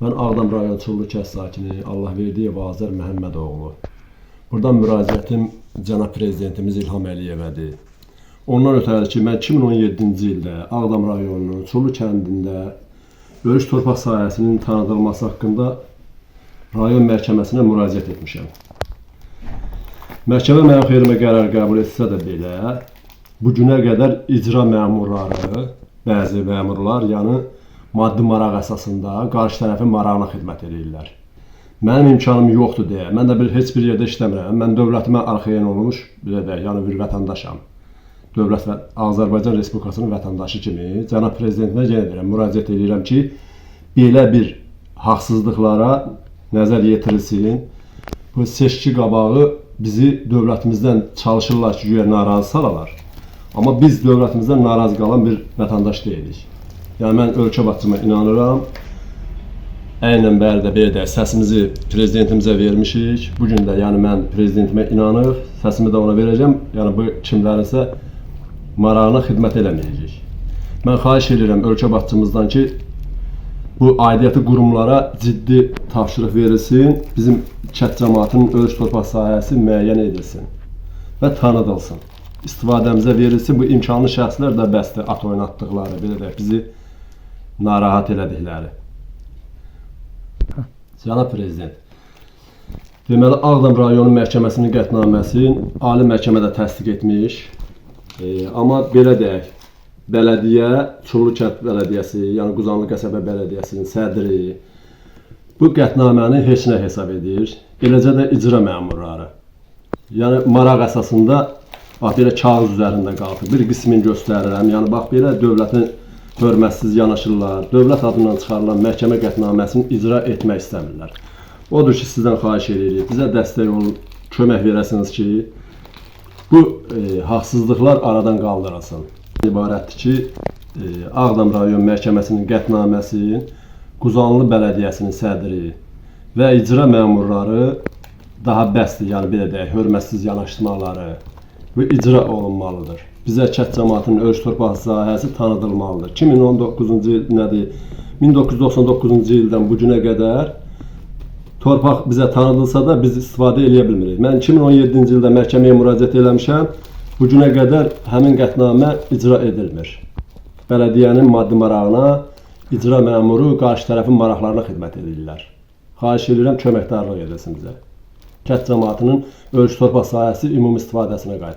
Mən Ağdam rayon Çullu kənd sakini Allahverdiyev Azər Məhəmmədoğlu. Buradan müraciətim cənab prezidentimiz İlham Əliyevədir. Ondan ötəri ki, mən 2017-ci ildə Ağdam rayonunun Çullu kəndində örüş torpaq sahəsinin tanıdılması haqqında rayon məhkəməsinə müraciət etmişəm. Məhkəmə mənim xeyrimə qərar qəbul etsə də belə, bu günə qədər icra məmurları, bəzi məmurlar, yəni maddi maraq əsasında qarşı tərəfin marağına xidmət edirlər. Mənim imkanım yoxdur deyə, mən də bir heç bir yerdə işləmirəm. Mən dövlətimə arxayan olmuş, belə də, yəni bir vətəndaşam. Dövlət və Azərbaycan Respublikasının vətəndaşı kimi cənab prezidentimə yenə deyirəm, müraciət edirəm ki, belə bir haqsızlıqlara nəzər yetirilsin. Bu seçki qabağı bizi dövlətimizdən çalışırlar ki, güya narazı salalar. Amma biz dövlətimizdən narazı qalan bir vətəndaş deyilik. Yəni mən ölkə başçıma inanıram. Əynən bəri də belə də səsimizi prezidentimizə vermişik. Bu gün də yəni mən prezidentimə inanır, səsimi də ona verəcəm. Yəni bu kimlərinsə marağına xidmət eləməyəcək. Mən xahiş edirəm ölkə başçımızdan ki, bu aidiyyəti qurumlara ciddi tapşırıq verilsin, bizim kənd cəmaatının ölç torpaq sahəsi müəyyən edilsin və tanıdılsın. İstifadəmizə verilsin. Bu imkanlı şəxslər də bəsdir at oynatdıqları, belə də bizi narahat elədikləri. Cənab prezident, deməli Ağdam rayonu məhkəməsinin qətnaməsini ali məhkəmədə təsdiq etmiş. E, amma belə deyək, bələdiyyə, Çullu kənd bələdiyyəsi, yəni Quzanlı qəsəbə bələdiyyəsinin sədri bu qətnaməni heç nə hesab edir. Eləcə də icra məmurları. Yəni maraq əsasında bax belə kağız üzərində qaldı. Bir qismini göstərirəm. Yəni bax belə dövlətin hörmətsiz yanaşırlar. Dövlət adından çıxarılan məhkəmə qətnaməsini icra etmək istəmirlər. Odur ki, sizdən xahiş edirik. Bizə dəstək olun, kömək verəsiniz ki, bu e, haqsızlıqlar aradan qaldırılsın. İbarətdir ki, e, Ağdam rayon məhkəməsinin qətnaməsinin Quzanlı bələdiyyəsinin sədri və icra məmurları daha bəsdir, yəni belə deyək, hörmətsiz yanaşmaları və icra olunmalıdır. Bizə kənd cəmaatının ölç torpaq sahəsi tanıdılmalıdır. 2019-cu il nədir? 1999-cu ildən bu günə qədər torpaq bizə tanıdılsa da biz istifadə eləyə bilmirik. Mən 2017-ci ildə məhkəməyə müraciət eləmişəm. Bu günə qədər həmin qətnamə icra edilmir. Bələdiyyənin maddi marağına icra məmuru qarşı tərəfin maraqlarına xidmət edirlər. Xahiş edirəm köməkdarlıq edilsin bizə. Kənd cəmaatının ölç torpaq sahəsi ümumi istifadəsinə qaytarılsın.